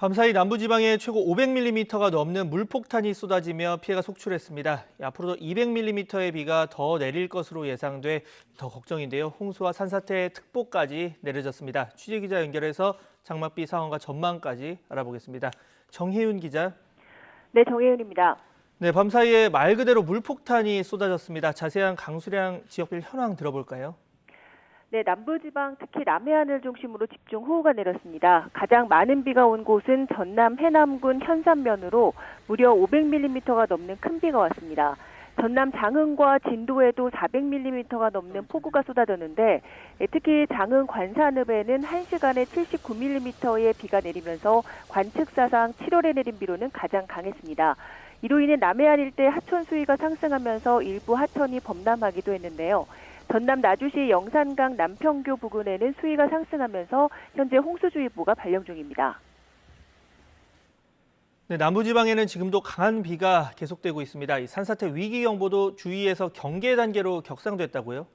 밤사이 남부지방에 최고 500mm가 넘는 물폭탄이 쏟아지며 피해가 속출했습니다. 앞으로도 200mm의 비가 더 내릴 것으로 예상돼 더 걱정인데요. 홍수와 산사태 특보까지 내려졌습니다. 취재기자 연결해서 장맛비 상황과 전망까지 알아보겠습니다. 정혜윤 기자. 네, 정혜윤입니다. 네, 밤사이에 말 그대로 물폭탄이 쏟아졌습니다. 자세한 강수량 지역별 현황 들어볼까요? 네, 남부지방 특히 남해안을 중심으로 집중 호우가 내렸습니다. 가장 많은 비가 온 곳은 전남 해남군 현산면으로 무려 500mm가 넘는 큰 비가 왔습니다. 전남 장흥과 진도에도 400mm가 넘는 폭우가 쏟아졌는데 예, 특히 장흥 관산읍에는 1시간에 79mm의 비가 내리면서 관측사상 7월에 내린 비로는 가장 강했습니다. 이로 인해 남해안 일대 하천 수위가 상승하면서 일부 하천이 범람하기도 했는데요. 전남 나주시 영산강 남평교 부근에는 수위가 상승하면서 현재 홍수주의보가 발령 중입니다. 네, 남부지방에는 지금도 강한 비가 계속되고 있습니다. 이 산사태 위기 경보도 주의에서 경계 단계로 격상됐다고요?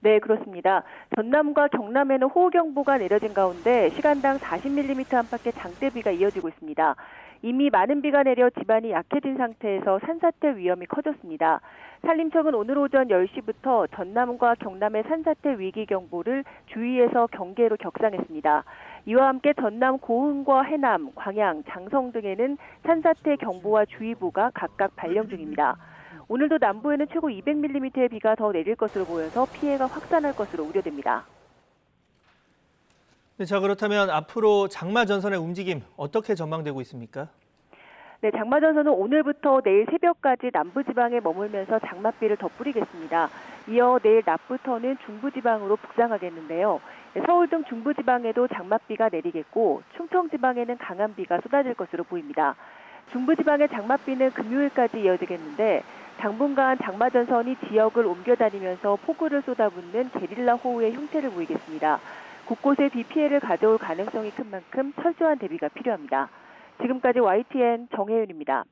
네, 그렇습니다. 전남과 경남에는 호우경보가 내려진 가운데 시간당 40mm 안팎의 장대비가 이어지고 있습니다. 이미 많은 비가 내려 지반이 약해진 상태에서 산사태 위험이 커졌습니다. 산림청은 오늘 오전 10시부터 전남과 경남의 산사태 위기 경보를 주의에서 경계로 격상했습니다. 이와 함께 전남 고흥과 해남, 광양, 장성 등에는 산사태 경보와 주의보가 각각 발령 중입니다. 오늘도 남부에는 최고 200mm의 비가 더 내릴 것으로 보여서 피해가 확산할 것으로 우려됩니다. 네, 자 그렇다면 앞으로 장마 전선의 움직임 어떻게 전망되고 있습니까? 네, 장마 전선은 오늘부터 내일 새벽까지 남부 지방에 머물면서 장맛비를 더 뿌리겠습니다. 이어 내일 낮부터는 중부 지방으로 북상하겠는데요. 네, 서울 등 중부 지방에도 장맛비가 내리겠고 충청 지방에는 강한 비가 쏟아질 것으로 보입니다. 중부 지방의 장맛비는 금요일까지 이어지겠는데 당분간 장마전선이 지역을 옮겨다니면서 폭우를 쏟아붓는 게릴라 호우의 형태를 보이겠습니다. 곳곳에 비 피해를 가져올 가능성이 큰 만큼 철저한 대비가 필요합니다. 지금까지 YTN 정혜윤입니다.